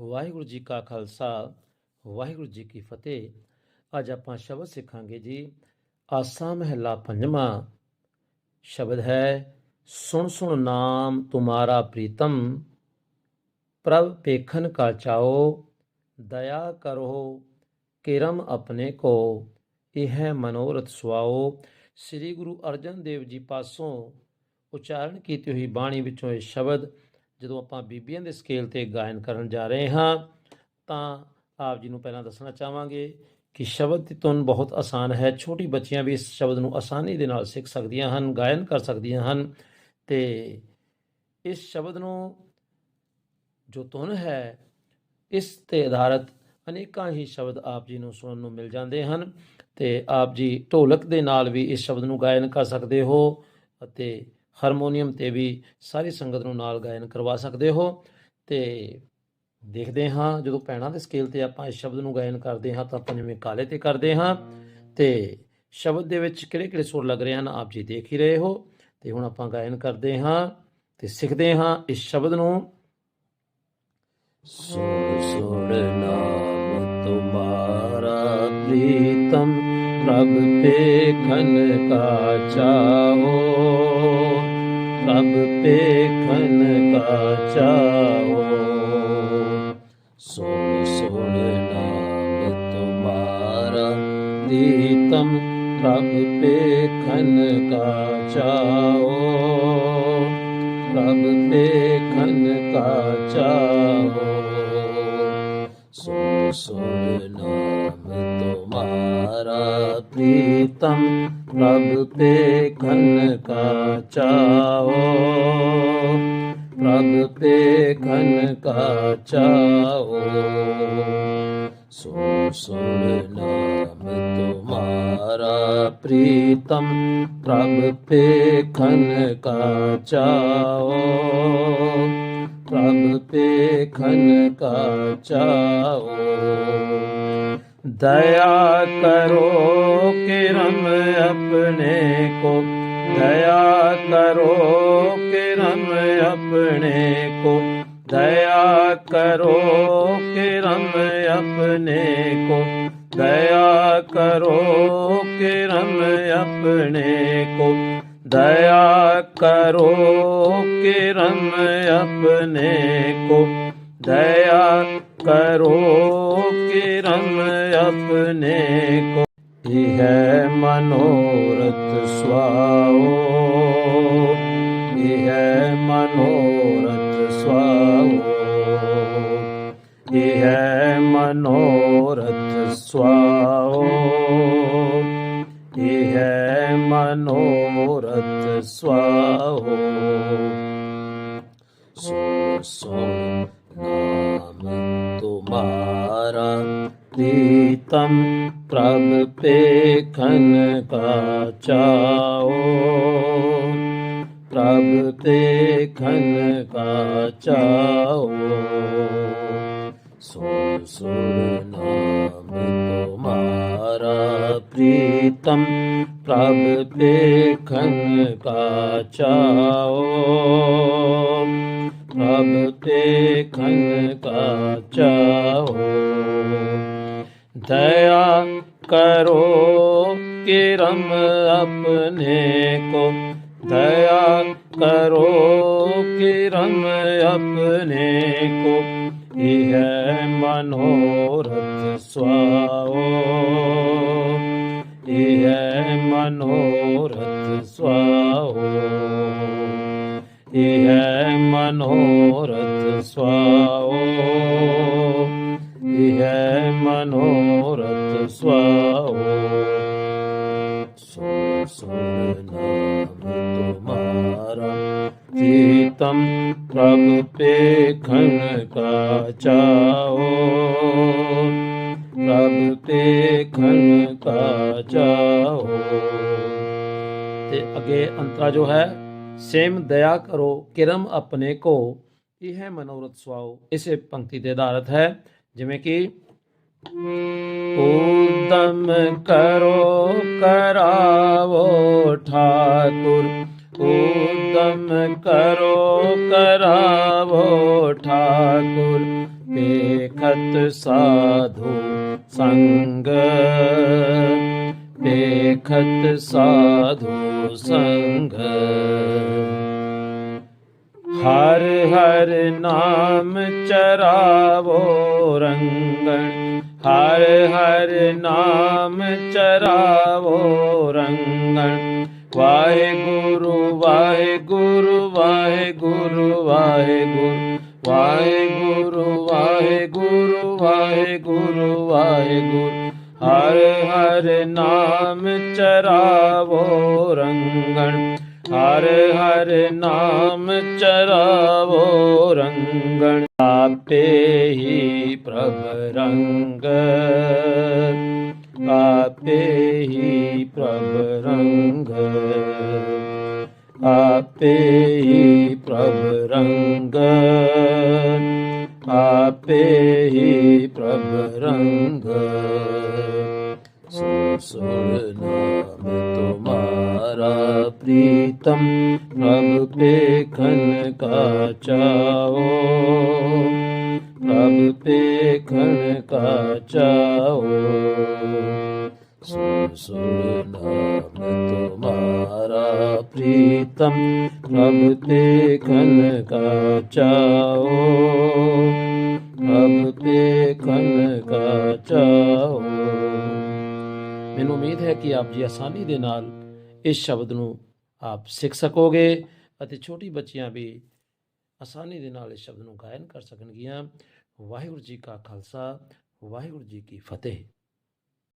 ਵਾਹਿਗੁਰੂ ਜੀ ਕਾ ਖਾਲਸਾ, ਵਾਹਿਗੁਰੂ ਜੀ ਕੀ ਫਤਿਹ। ਅੱਜ ਆਪਾਂ ਸ਼ਬਦ ਸਿੱਖਾਂਗੇ ਜੀ, ਆਸਾ ਮਹਿਲਾ ਪੰਜਵਾਂ। ਸ਼ਬਦ ਹੈ, ਸੁਣ ਸੁਣ ਨਾਮ ਤੁਮਾਰਾ ਪ੍ਰੀਤਮ, ਪ੍ਰਭ ਪੇਖਨ ਕਾ ਚਾਓ, ਦਇਆ ਕਰੋ ਕਿਰਮ ਆਪਣੇ ਕੋ, ਇਹ ਮਨੋਰਥ ਸੁਆਓ। ਸ੍ਰੀ ਗੁਰੂ ਅਰਜਨ ਦੇਵ ਜੀ ਪਾਸੋਂ ਉਚਾਰਨ ਕੀਤੀ ਹੋਈ ਬਾਣੀ ਵਿੱਚੋਂ ਇਹ ਸ਼ਬਦ ਜਦੋਂ ਆਪਾਂ ਬੀਬੀਆਂ ਦੇ ਸਕੇਲ ਤੇ ਗਾਇਨ ਕਰਨ ਜਾ ਰਹੇ ਹਾਂ, ਤਾਂ ਆਪ ਜੀ ਨੂੰ ਪਹਿਲਾਂ ਦੱਸਣਾ ਚਾਹਾਂਗੇ ਕਿ ਸ਼ਬਦ ਦੀ ਧੁਨ ਬਹੁਤ ਆਸਾਨ ਹੈ। ਛੋਟੀ ਬੱਚੀਆਂ ਵੀ ਇਸ ਸ਼ਬਦ ਨੂੰ ਆਸਾਨੀ ਦੇ ਨਾਲ ਸਿੱਖ ਸਕਦੀਆਂ ਹਨ, ਗਾਇਨ ਕਰ ਸਕਦੀਆਂ ਹਨ ਤੇ ਇਸ ਸ਼ਬਦ ਨੂੰ ਜੋ ਧੁਨ ਹੈ, ਇਸ ਤੇ ਆਧਾਰਿਤ ਅਨੇਕਾਂ ਹੀ ਸ਼ਬਦ ਆਪ ਜੀ ਨੂੰ ਸੁਣਨ ਨੂੰ ਮਿਲ ਜਾਂਦੇ ਹਨ ਤੇ ਆਪ ਜੀ ਢੋਲਕ ਦੇ ਨਾਲ ਵੀ ਇਸ ਸ਼ਬਦ ਨੂੰ ਗਾਇਨ ਕਰ ਸਕਦੇ ਹੋ ਅਤੇ ਹਾਰਮੋਨੀਅਮ ਤੇ ਵੀ ਸਾਰੀ ਸੰਗਤ ਨੂੰ ਨਾਲ ਗਾਇਨ ਕਰਵਾ ਸਕਦੇ ਹੋ ਤੇ ਦੇਖਦੇ ਹਾਂ, ਜਦੋਂ ਪੈਣਾ ਦੇ ਸਕੇਲ ਤੇ ਆਪਾਂ ਇਸ ਸ਼ਬਦ ਨੂੰ ਗਾਇਨ ਕਰਦੇ ਹਾਂ, ਤਾਂ ਪੰਜਵੇਂ ਕਾਲੇ ਤੇ ਕਰਦੇ ਹਾਂ ਤੇ ਸ਼ਬਦ ਦੇ ਵਿੱਚ ਕਿਹੜੇ ਕਿਹੜੇ ਸੁਰ ਲੱਗ ਰਹੇ ਹਨ, ਆਪ ਜੀ ਦੇਖ ਹੀ ਰਹੇ ਹੋ ਤੇ ਹੁਣ ਆਪਾਂ ਗਾਇਨ ਕਰਦੇ ਹਾਂ ਤੇ ਸਿੱਖਦੇ ਹਾਂ ਇਸ ਸ਼ਬਦ ਨੂੰ। ਸੁਣ ਸੁਣ ਨਾਮ ਤੁਮਾਰਾ ਪ੍ਰੀਤਮ ਪ੍ਰਭ ਪੇਖਨ ਕਾ ਚਾਓ ਪ੍ਰਭ ਪੇਖਨ ਕਾ ਚਾਓ ਸੁਣ ਸੁਣ ਨਾਮ ਤੁਮਾਰਾ ਪ੍ਰੀਤਮ ਪ੍ਰਭ ਪੇਖਨ ਕਾ ਚਾਓ ਪ੍ਰਭ ਪੇਖਨ ਕਾ ਚਾਓ ਸੁਣ ਸੁਣ ਨਾਮ ਤੁਮਾਰਾ ਪ੍ਰੀਤਮ ਪ੍ਰਭ ਪੇਖਨ ਕਾ ਚਾਓ। ਪ੍ਰਭ ਪੇਖਨ ਕਾ ਚਾਓ। ਸੁਣ ਸੁਣ ਨਾਮ ਤੁਮਾਰਾ ਪ੍ਰੀਤਮ, ਪ੍ਰਭ ਪੇਖਨ ਕਾ ਚਾਓ। ਪ੍ਰਭ ਪੇਖਨ ਕਾ ਚਾਓ। ਦਇਆ ਕਰੋ ਕਿਰਮ ਆਪਣੇ ਕੋ। ਦਇਆ ਕਰੋ ਕਿਰਮ ਆਪਣੇ ਕੋ। ਦਇਆ ਕਰੋ ਕਿਰਮ ਆਪਣੇ ਕੋ। ਦਇਆ ਕਰੋ ਕਿਰਮ ਆਪਣੇ ਕੋ। ਦਇਆ ਕਰੋ ਕਿਰਮ ਆਪਣੇ ਕੋ। ਦਇਆ ਕਰੋ ਕਿਰਮ ਆਪਣੇ ਕੋ ਇਹ ਮਨੋਰਥ ਸੁਆਓ। ਇਹ ਮਨੋਰਥ ਸੁਆਓ। ਇਹ ਮਨੋਰਥ ਸੁਆਓ। ਇਹ ਮਨੋਰਥ ਸੁਆਓ। ਸੁਣ ਸੁਣ ਨਾਮ ਤੁਮਾਰਾ ਪ੍ਰੀਤਮ ਪ੍ਰਭ ਪੇਖਨ ਕਾ ਚਾਓ ਪ੍ਰਭ ਪੇਖਨ ਕਾ ਚਾਓ ਸੁਣ ਸੁਣ ਨਾਮ ਤੁਮਾਰਾ ਪ੍ਰੀਤਮ ਪ੍ਰਭ ਪੇਖਨ ਕਾ ਚਾਓ ਪ੍ਰਭ ਪੇਖਨ ਕਾ ਚਾਓ ਦਇਆ ਕਰੋ ਕਿਰਮ ਆਪਣੇ ਕੋ। ਦਇਆ ਕਰੋ ਕਿਰਮ ਆਪਣੇ ਕੋ। ਇਹ ਮਨੋਰਥ ਸੁਆਓ। ਇਹ ਮਨੋਰਥ ਪ੍ਰਭ ਕਾ ਚਾਓ। ਪ੍ਰਭ ਪੇਖਨ ਕਾ ਚਾਓ। ਤੇ ਅੱਗੇ ਅੰਤਰਾ ਜੋ ਹੈ, ਸੇਮ ਦਇਆ ਕਰੋ, ਕਿਰਮ ਆਪਣੇ ਕੋ। ਇਹ ਹੈ ਮਨੋਰਥ ਸੁਆਓ। ਇਸੇ ਪੰਕਤੀ ਤੇ ਆਧਾਰਿਤ ਹੈ, ਜਿਵੇਂ ਕਿ उद्यम करो करावो ठाकुर उद्यम करो करावो ठाकुर देखत साधु संग देखत साधु संग हर हर नाम चरावो रंगण ਹਰ ਹਰ ਨਾਮ ਚਰਾਵੋ ਰੰਗਣ। ਵਾਹਿਗੁਰੂ ਵਾਹਿਗੁਰੂ ਵਾਹਿਗੁਰੂ ਵਾਹਿਗੁਰੂ ਵਾਹਿਗੁਰੂ ਵਾਹਿਗੁਰੂ ਵਾਹਿਗੁਰੂ ਵਾਹਿਗੁਰੂ। ਹਰ ਹਰ ਨਾਮ ਚਰਾਵੋ ਰੰਗਣ। ਹਰ ਹਰ ਨਾਮ ਚਰਾਵੋ ਰੰਗਣ, ਆਪੇ ਹੀ ਪ੍ਰਭ ਰੰਗ। ਆਪੇ ਹੀ ਪ੍ਰਭ ਰੰਗ। ਆਪੇ ਹੀ ਪ੍ਰਭ ਰੰਗ। ਆਪੇ ਹੀ ਪ੍ਰਭ ਰੰਗ। ਸੁਣ ਸੁਣ ਨਾਮ ਤੁਮਾਰਾ ਪ੍ਰੀਤਮ। उत्तम प्रभु पेखन का चाओ प्रभु पेखन का चाओ सुधाम तुम्हारा प्रीतम प्रभ देखन का चाओ प्रभ देखन का ਚਾਓ ਮੈਨੂੰ ਉਮੀਦ ਹੈ ਕਿ ਆਪ ਜੀ ਆਸਾਨੀ ਦੇ ਨਾਲ ਇਸ ਸ਼ਬਦ ਨੂੰ ਆਪ ਸਿੱਖ ਸਕੋਗੇ ਅਤੇ ਛੋਟੀ ਬੱਚੀਆਂ ਵੀ ਆਸਾਨੀ ਦੇ ਨਾਲ ਇਸ ਸ਼ਬਦ ਨੂੰ ਗਾਇਨ ਕਰ ਸਕਣਗੀਆਂ। ਵਾਹਿਗੁਰੂ ਜੀ ਕਾ ਖਾਲਸਾ, ਵਾਹਿਗੁਰੂ ਜੀ ਕੀ ਫਤਿਹ।